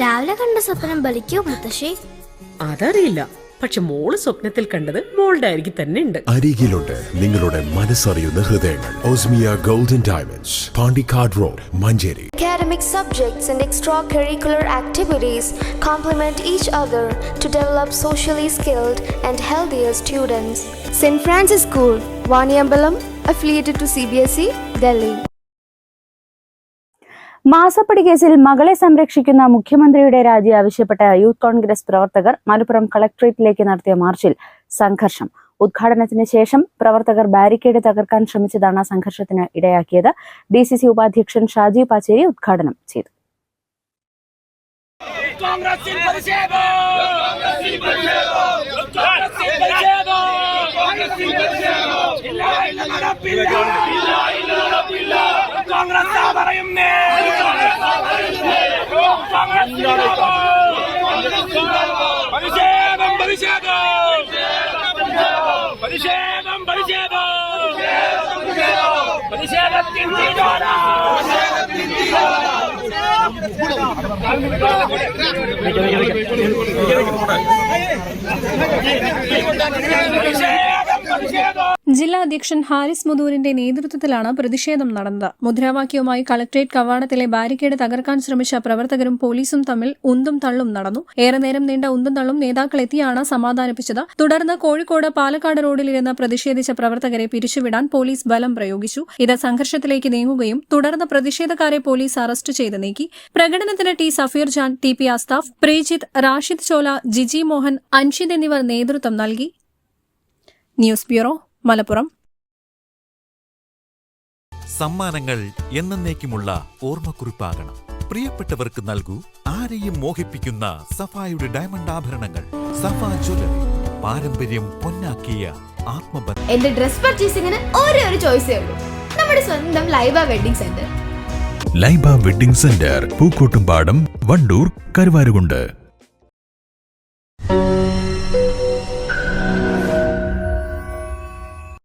രാവിലെ കണ്ട സ്വപ്നം ബലിക്കോ മുത്തശ്ശി അതറിയില്ല പക്ഷെ മോൾ സ്വപ്നത്തിൽ കണ്ടത് മോളുടെ അരികിൽ തന്നെ ഉണ്ട് അരികിലുണ്ട് നിങ്ങളുടെ മനസ്സറിയുന്ന ഹൃദയങ്ങൾ Osmia golden diamonds Pandikkad road Manjeri Academic subjects and extracurricular activities complement each other to develop socially skilled and healthier students. St. Francis School, Vaniambalam, affiliated to CBSE, Delhi. മാസപ്പടി കേസിൽ മകളെ സംരക്ഷിക്കുന്ന മുഖ്യമന്ത്രിയുടെ രാജി ആവശ്യപ്പെട്ട യൂത്ത് കോൺഗ്രസ് പ്രവർത്തകർ മലപ്പുറം കളക്ട്രേറ്റിലേക്ക് നടത്തിയ മാർച്ചിൽ സംഘർഷം. ഉദ്ഘാടനത്തിന് ശേഷം പ്രവർത്തകർ ബാരിക്കേഡ് തകർക്കാൻ ശ്രമിച്ചതാണ് സംഘർഷത്തിന് ഇടയാക്കിയത്. ഡി സി സി ഉപാധ്യക്ഷൻ ഷാജി പാച്ചേരി ഉദ്ഘാടനം ചെയ്തു. ഇല്ല ഇല്ല ഇല്ല ഇല്ല കോൺഗ്രസ് പറയുന്നേ. പ്രതിഷേധം പ്രതിഷേധം. പ്രതിഷേധം പ്രതിഷേധം. പ്രതിഷേധത്തിൻ തീരുമാനം ജില്ലാ അധ്യക്ഷൻ ഹാരിസ് മുതൂരിന്റെ നേതൃത്വത്തിലാണ് പ്രതിഷേധം നടന്നത്. മുദ്രാവാക്യവുമായി കളക്ട്രേറ്റ് കവാടത്തിലെ ബാരിക്കേഡ് തകർക്കാൻ ശ്രമിച്ച പ്രവർത്തകരും പോലീസും തമ്മിൽ ഉന്തും തള്ളും നടന്നു. ഏറെ നേരം നീണ്ട ഉന്തും തള്ളും നേതാക്കൾ എത്തിയാണ് സമാധാനിപ്പിച്ചത്. തുടർന്ന് കോഴിക്കോട് പാലക്കാട് റോഡിലിരുന്ന് പ്രതിഷേധിച്ച പ്രവർത്തകരെ പിരിച്ചുവിടാൻ പോലീസ് ബലം പ്രയോഗിച്ചു. ഇത് സംഘർഷത്തിലേക്ക് നീങ്ങുകയും തുടർന്ന് പ്രതിഷേധക്കാരെ പോലീസ് അറസ്റ്റ് ചെയ്ത് നീക്കി. പ്രകടനത്തിന് T Safeer Jan T P Asthaf Preejith Rashid Chola Giji Mohan Anshid എന്നിവർ നേതൃത്വം നൽകി. News bureau Malappuram. സമ്മാനങ്ങൾ എന്നേക്കുമുള്ള ഓർമ്മക്കുറിപ്പാകണം. പ്രിയപ്പെട്ടവർക്ക് നൽകൂ ആരെയും മോഹിപ്പിക്കുന്ന സഫായുടെ ഡയമണ്ട് ആഭരണങ്ങൾ. സഫാ ജ്വല്ലറി പാരമ്പര്യം പൊന്നാക്കിയ ആത്മബന്ധം. എന്റെ ഡ്രസ് പർച്ചേസിംഗിന് ഒരേ ഒരു ചോയ്സേ ഉള്ളൂ. നമ്മുടെ സ്വന്തം Laiba wedding centre. Laiba wedding centre Pookkottumpadam Wandoor Karuvarakundu.